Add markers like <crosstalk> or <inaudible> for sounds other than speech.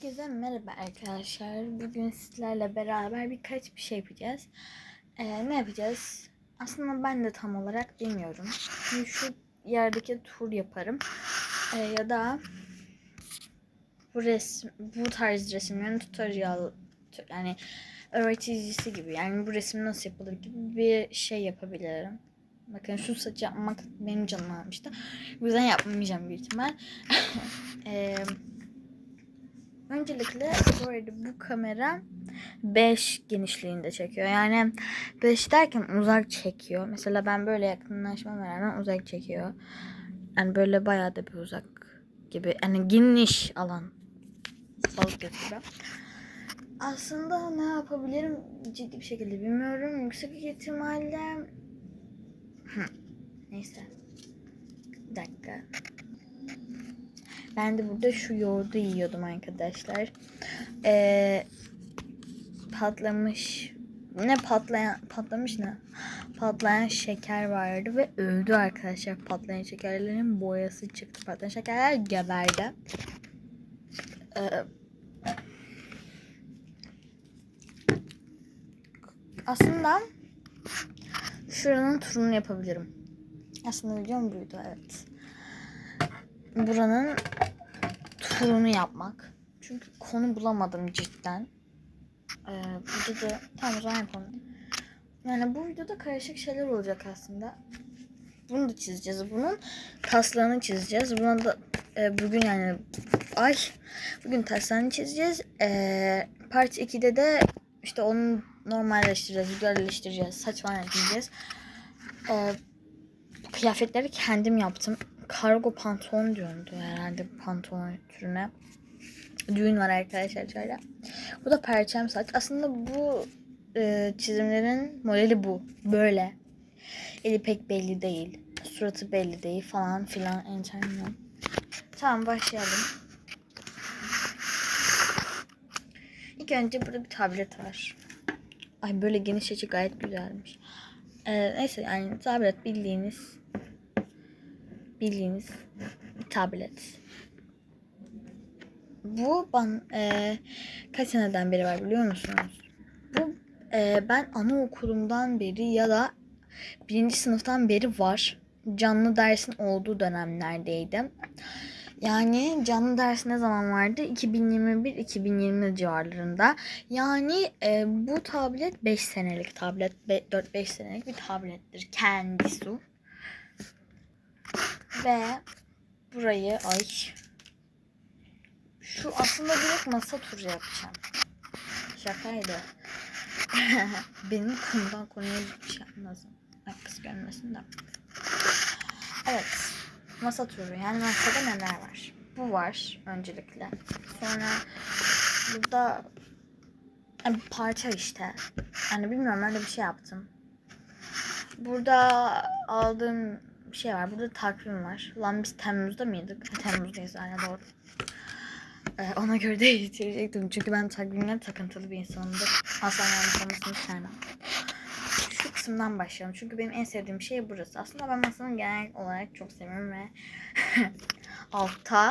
Herkese merhaba arkadaşlar. Bugün sizlerle beraber birkaç bir şey yapacağız. Ee, ne yapacağız? Aslında ben de tam olarak bilmiyorum. Şimdi şu yerdeki tur yaparım. Ee, ya da bu resim, bu tarz resimlerin tutorial yani öğreticisi gibi. Yani bu resim nasıl yapılır gibi bir şey yapabilirim. Bakın şu saçı yapmak benim canım almıştı. Bu yüzden yapmayacağım büyük ihtimal. Eee <laughs> Öncelikle bu arada bu kamera 5 genişliğinde çekiyor. Yani 5 derken uzak çekiyor. Mesela ben böyle yakınlaşmama rağmen uzak çekiyor. Yani böyle bayağı da bir uzak gibi. Yani geniş alan. Balık gibi. Aslında ne yapabilirim ciddi bir şekilde bilmiyorum. Yüksek ihtimalle... Neyse. Bir dakika. Ben de burada şu yoğurdu yiyordum arkadaşlar. Ee, patlamış ne patlayan patlamış ne? Patlayan şeker vardı ve öldü arkadaşlar. Patlayan şekerlerin boyası çıktı. Patlayan şekerler geberdi. Ee, aslında şuranın turunu yapabilirim. Aslında videom buydu evet. Buranın turunu yapmak. Çünkü konu bulamadım cidden. Ee, burada da tam o zaman yapalım. Yani bu videoda karışık şeyler olacak aslında. Bunu da çizeceğiz. Bunun taslağını çizeceğiz. Buna da e, bugün yani ay bugün taslağını çizeceğiz. E, part 2'de de işte onu normalleştireceğiz, güzelleştireceğiz, saç falan ekleyeceğiz. E, kıyafetleri kendim yaptım. Kargo pantolon diyordu herhalde pantolon türüne. Düğün var arkadaşlar şöyle. Bu da perçem saç. Aslında bu e, çizimlerin modeli bu. Böyle. Eli pek belli değil. Suratı belli değil falan filan. Entertainment. Tamam başlayalım. İlk önce burada bir tablet var. Ay böyle geniş açı gayet güzelmiş. Ee, neyse yani tablet bildiğiniz bildiğiniz tablet. Bu ban e, kaç seneden beri var biliyor musunuz? Bu e, ben anaokulumdan beri ya da birinci sınıftan beri var. Canlı dersin olduğu dönemlerdeydim. Yani canlı ders ne zaman vardı? 2021-2020 civarlarında. Yani e, bu tablet 5 senelik tablet. 4-5 senelik bir tablettir kendisi. Ve burayı ay şu aslında direkt masa turu yapacağım. Şakaydı. <laughs> Benim konudan konuya bir şey lazım. Kız görmesin de. Evet. Masa turu. Yani masada neler var? Bu var öncelikle. Sonra burada yani parça işte. Yani bilmiyorum öyle bir şey yaptım. Burada aldığım bir şey var. Burada takvim var. Lan biz Temmuz'da mıydık? Temmuz'dayız yani doğru. Ee, ona göre <laughs> değiştirecektim. Çünkü ben takvimle takıntılı bir insanımdır. Asla yanlış olmasını istemem. Şu kısımdan başlayalım. Çünkü benim en sevdiğim şey burası. Aslında ben masanın genel olarak çok seviyorum ve <laughs> altta